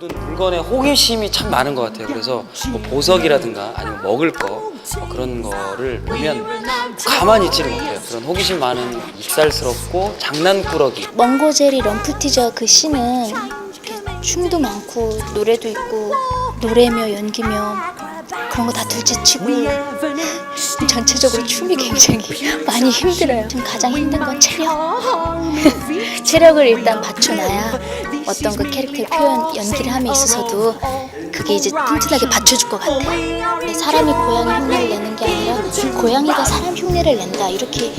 물건에 호기심이 참 많은 것 같아요. 그래서 뭐 보석이라든가 아니면 먹을 거 뭐 그런 거를 보면 가만히 있지를 못해요. 그런 호기심 많은 익살스럽고 장난꾸러기 멍고제리 럼프티저 그 이렇게 춤도 많고 노래도 있고 노래며 연기며 그런 거 다 둘째치고 전체적으로 춤이 굉장히 많이 힘들어요. 지금 가장 힘든 건 체력. 체력을 일단 받쳐놔야 어떤 그 캐릭터의 표현 연기를 함에 있어서도 그게 이제 튼튼하게 받쳐줄 것 같아요. 사람이 고양이 흉내를 내는 게 아니라 고양이가 사람 흉내를 낸다 이렇게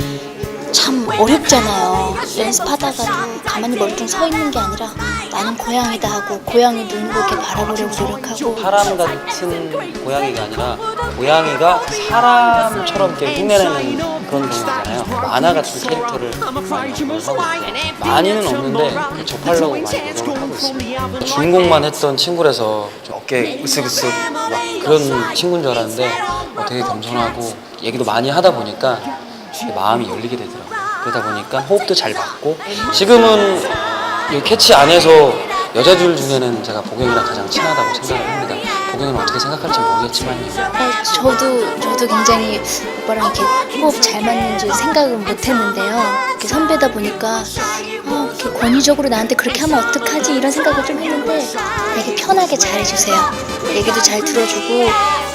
참 어렵잖아요. 연습하다가도 가만히 멀뚱 서 있는 게 아니라 나는 고양이다 하고 고양이 눈으로 이렇게 바라보려고 노력하고 사람 같은 고양이가 아니라 고양이가 사람처럼 이렇게 흉내내는 그런 동물이잖아요. 만화 같은 캐릭터를 많이 있어요. 많이는 없는데 접하려고 많이 노력을 하고 있습니다. 주인공만 했던 친구라서 좀 어깨 으쓱으쓱 막 그런 친구인 줄 알았는데 어, 되게 겸손하고 얘기도 많이 하다 보니까 마음이 열리게 되더라고요. 그러다 보니까 호흡도 잘 맞고 지금은 이 캐치 안에서 여자들 중에는 제가 보경이랑 가장 친하다고 생각을 합니다. 보경이는 어떻게 생각할지 모르겠지만요. 어, 저도 저도 굉장히 오빠랑 이렇게 호흡 잘 맞는지 생각은 못했는데요. 이렇게 선배다 보니까 아, 이렇게 권위적으로 나한테 그렇게 하면 어떡하지 이런 생각을 좀 했는데 되게 편하게 잘해주세요. 얘기도 잘 들어주고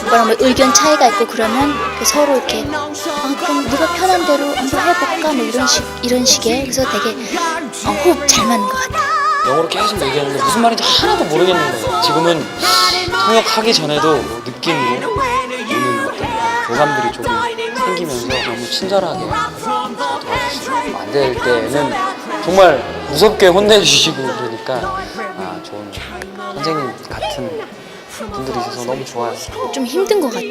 오빠랑 뭐 의견 차이가 있고 그러면 서로 이렇게 아 그럼 네가 편한 대로 한번 해볼까 뭐 이런 식 이런 식의 그래서 되게 어, 호흡 잘 맞는 것 같아요. 영어로 계속 얘기하는데 무슨 말인지 하나도 모르겠는 거예요. 지금은 통역하기 전에도 뭐 느낌으로 오는 어떤 교감들이 조금 생기면서 너무 친절하게 도와주시고 안 될 때는 정말 무섭게 혼내주시고 그러니까 아, 좋은 선생님 같은 분들이 있어서 너무 좋아요. 좀 힘든 것 같아요.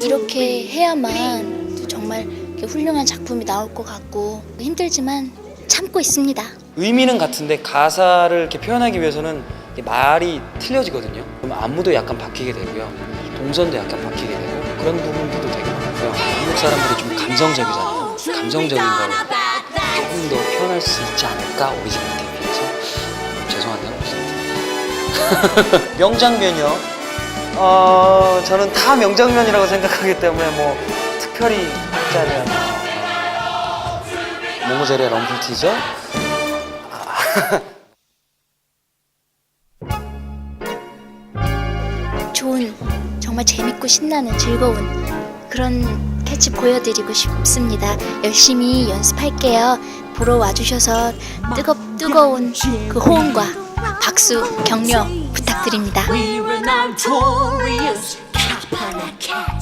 이렇게 해야만 정말 훌륭한 작품이 나올 것 같고 힘들지만 참고 있습니다. 의미는 같은데 가사를 이렇게 표현하기 위해서는 말이 틀려지거든요. 그럼 안무도 약간 바뀌게 되고요. 동선도 약간 바뀌게 되고 그런 부분들도 되게 많고요. 한국 사람들이 좀 감성적이잖아요. 감성적인 걸 조금 더 표현할 수 있지 않을까 오리지널에 비해서 죄송한데요. 명장면이요. 어 저는 다 명장면이라고 생각하기 때문에 뭐 특별히 하자면 모모제리의 럼플 티저 좋은 정말 재밌고 신나는 즐거운 그런 캐치 보여드리고 싶습니다. 열심히 연습할게요. 보러 와주셔서 뜨겁 뜨거운 그 호응과 박수 격려 부탁드립니다. We're no cap